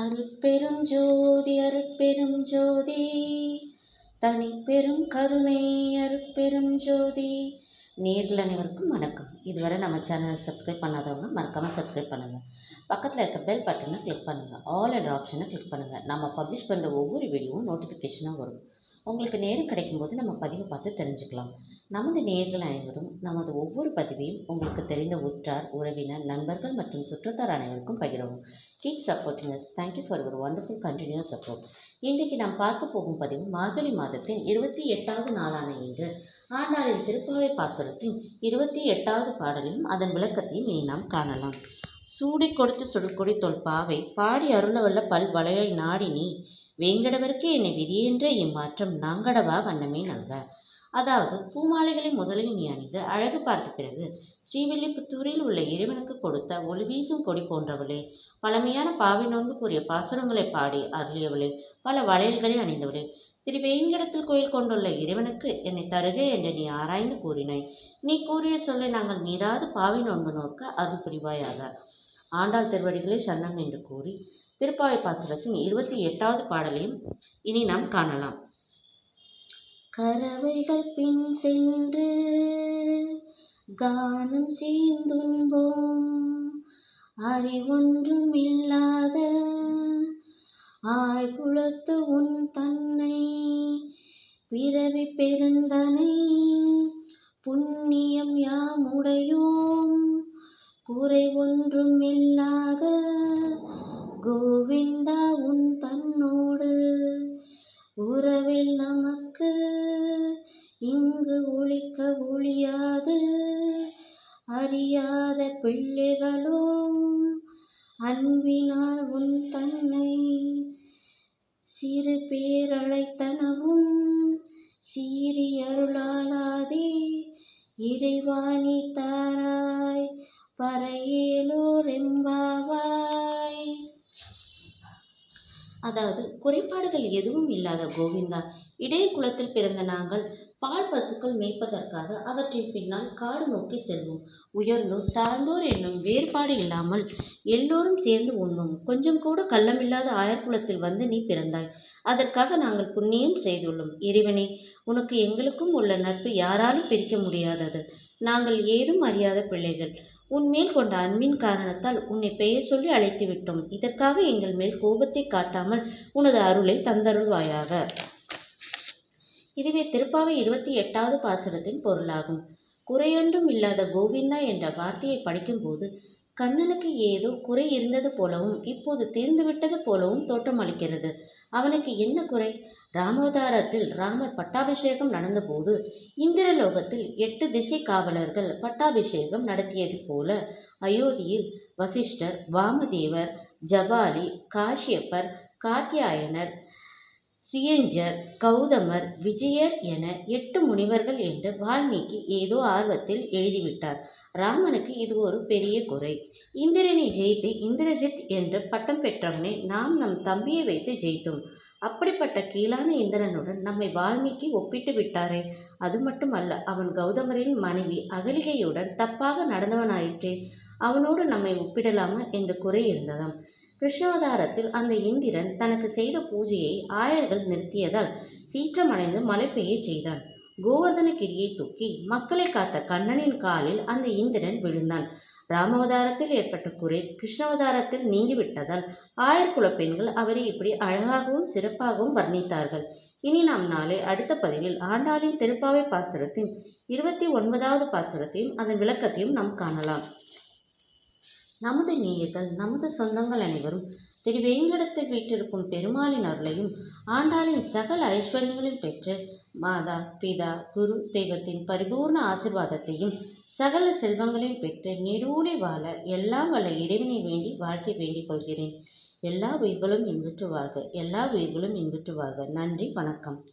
அருட்பெரும் ஜோதி அருட்பெரும் ஜோதி. தனி பெரும் கருணை அருட்பெரும் ஜோதி. நேரில் அனைவருக்கும் வணக்கம். இதுவரை நம்ம சேனலை சப்ஸ்கிரைப் பண்ணாதவங்க மறக்காமல் சப்ஸ்கிரைப் பண்ணுங்கள் பக்கத்தில் இருக்க பெல் பட்டனை கிளிக் பண்ணுங்கள் ஆல் அண்ட் ஆப்ஷனை கிளிக் பண்ணுங்கள் நம்ம பப்ளிஷ் பண்ணுற ஒவ்வொரு வீடியோவும் நோட்டிஃபிகேஷனாக வரும். உங்களுக்கு நேரம் கிடைக்கும்போது நம்ம பதிவை பார்த்து தெரிஞ்சுக்கலாம். நமது நேர்கள் அனைவரும் நமது ஒவ்வொரு பதிவையும் உங்களுக்கு தெரிந்த உற்றார் உறவினர் நண்பர்கள் மற்றும் சுற்றத்தார் அனைவருக்கும் பகிரவும். Keep supporting us thank you for your wonderful continuous support இன்றைக்கு நாம் பார்க்க போகும் பதிவு மார்கழி மாதத்தின் இருபத்தி எட்டாவது நாளான இன்று. ஆண்டாளின் திருப்பாவை பாசுரத்தின் இருபத்தி எட்டாவது பாடலையும் அதன் விளக்கத்தையும் இனி நாம் காணலாம். சூடி கொடுத்து சுடுக்கொடி தொல்பாவை பாடி அருளவல்ல பல் வளையல் நாடினி வேங்கடவர்க்கு என்னை விதியென்ற இம்மாற்றம் நாங்கடவா வண்ணமே நல்க. அதாவது பூமாலைகளை முதலில் நீ அணிந்து அழகு பார்த்த பிறகு ஸ்ரீவில்லிபுத்தூரில் உள்ள இறைவனுக்கு கொடுத்த ஒளி வீசும் கொடி போன்றவளே பழமையான பாவை நோன்பு கூறிய பாசுரங்களை பாடி அருளியவளே பல வளையல்களை அணிந்தவளே திரு வேங்கடத்தில் கோயில் கொண்டுள்ள இறைவனுக்கு என்னை தருக என்று நீ ஆராய்ந்து கூறினாய். நீ கூறிய சொல்லை நாங்கள் மீறாது பாவி நோன்பு நோக்க அது புரிவாயாக. ஆண்டாள் திருவடிகளை சரணம் என்று கூறி திருப்பாவை பாசுரத்தின் இருபத்தி எட்டாவது பாடலையும் இனி நாம் காணலாம். கறவைகள் பின் சென்று கானம் சேர்ந்துன்போம் அறிவொன்றும் இல்லாத ஆய்குளத்து உன் தன்னை பிறவி பெருந்தனை புண்ணியம் யாமுடையோம். குறை ஒன்றும் இல்லாத கோவிந்தா உன் தன்னோடு. உறவில் நமக்கு இங்கு ஒழிக்க ஒழியாது. அறியாத பிள்ளைகளும் அன்பினால் உன் தன்னை சிறு பேரழைத்தனவும் சீறி அருளாலாதே. இறைவாணி தாராய் பறை அதாவது குறைபாடுகள் எதுவும் இல்லாத கோவிந்தா. இடைய குலத்தில் பிறந்த நாங்கள் பால் பசுக்கள் மேய்ப்பதற்காக அவற்றின் பின்னால் காடு நோக்கி செல்வோம். உயர்ந்தோர் தாழ்ந்தோர் என்னும் வேறுபாடு இல்லாமல் எல்லோரும் சேர்ந்து உண்ணும் கொஞ்சம் கூட கள்ளமில்லாத ஆயர்குலத்தில் வந்து நீ பிறந்தாய். அதற்காக நாங்கள் புண்ணியம் செய்துள்ளோம். இறைவனே உனக்கு எங்களுக்கும் உள்ள நட்பு யாராலும் பிரிக்க முடியாதது. நாங்கள் ஏதும் அறியாத பிள்ளைகள். உன் மேல் கொண்ட அன்பின் காரணத்தால் உன்னை பெயர் சொல்லி அழைத்து விட்டோம். இதற்காக எங்கள் மேல் கோபத்தை காட்டாமல் உனது அருளை தந்தருள்வாயாக. இதுவே திருப்பாவை இருபத்தி எட்டாவது பாசுரத்தின் பொருளாகும். குறையொன்றும் இல்லாத கோவிந்தா என்ற வார்த்தையை படிக்கும்போது கண்ணனுக்கு ஏதோ குறை இருந்தது போலவும் இப்போது தீர்ந்துவிட்டது போலவும் தோற்றமளிக்கிறது அவனுக்கு என்ன குறை? ராமவதாரத்தில் ராமர் பட்டாபிஷேகம் நடந்தபோது இந்திரலோகத்தில் எட்டு திசை காவலர்கள் பட்டாபிஷேகம் நடத்தியது போல அயோத்தியில் வசிஷ்டர் வாமதேவர் ஜபாலி காஷ்யப்பர் காத்தியாயனர் சுயஞ்சர் கௌதமர் விஜயர் என எட்டு முனிவர்கள் என்று வால்மீகி ஏதோ ஆர்வத்தில் எழுதிவிட்டார். ராமனுக்கு இது ஒரு பெரிய குறை. இந்திரனை ஜெயித்து இந்திரஜித் என்று பட்டம் பெற்றவனை நாம் நம் தம்பியை வைத்து ஜெயித்தோம். அப்படிப்பட்ட கீழான இந்திரனுடன் நம்மை வால்மீகி ஒப்பிட்டு விட்டாரே. அது மட்டுமல்ல அவன் கௌதமரின் மனைவி அகலிகையுடன் தப்பாக நடந்தவனாயிற்றே. அவனோடு நம்மை ஒப்பிடலாமா என்று குறை இருந்ததாம். கிருஷ்ணாவதாரத்தில் அந்த இந்திரன் தனக்கு செய்த பூஜையை ஆயர்கள் நிறுத்தியதால் சீற்றமடைந்து மழை பெய்ய செய்தான். கோவர்தனகிரியை தூக்கி மக்களை காத்த கண்ணனின் காலில் அந்த இந்திரன் விழுந்தான். ராமவதாரத்தில் ஏற்பட்ட குறை கிருஷ்ணாவதாரத்தில் நீங்கிவிட்டதால் ஆயர்குல பெண்கள் அவரை இப்படி அழகாகவும் சிறப்பாகவும் வர்ணித்தார்கள். இனி நாம் நாளை அடுத்த பதிவில் ஆண்டாளின் திருப்பாவை பாசுரத்தையும் இருபத்தி ஒன்பதாவது பாசுரத்தையும் அதன் விளக்கத்தையும் நாம் காணலாம். நமது நேயர்கள் நமது சொந்தங்கள் அனைவரும் திரு வேங்கடத்தை வீட்டிருக்கும் பெருமாளின் அருளையும் ஆண்டாளின் சகல ஐஸ்வர்யங்களையும் பெற்று மாதா பிதா குரு தெய்வத்தின் பரிபூர்ண ஆசிர்வாதத்தையும் சகல செல்வங்களையும் பெற்று நெடுவூழி வாழ எல்லாம் வல்ல இறைவனை வேண்டி வாழ்த்தி வேண்டிக் கொள்கிறேன். எல்லா உயிர்களும் இன்புற்று வாழ்க. எல்லா உயிர்களும் இன்புற்று வாழ்க. நன்றி வணக்கம்.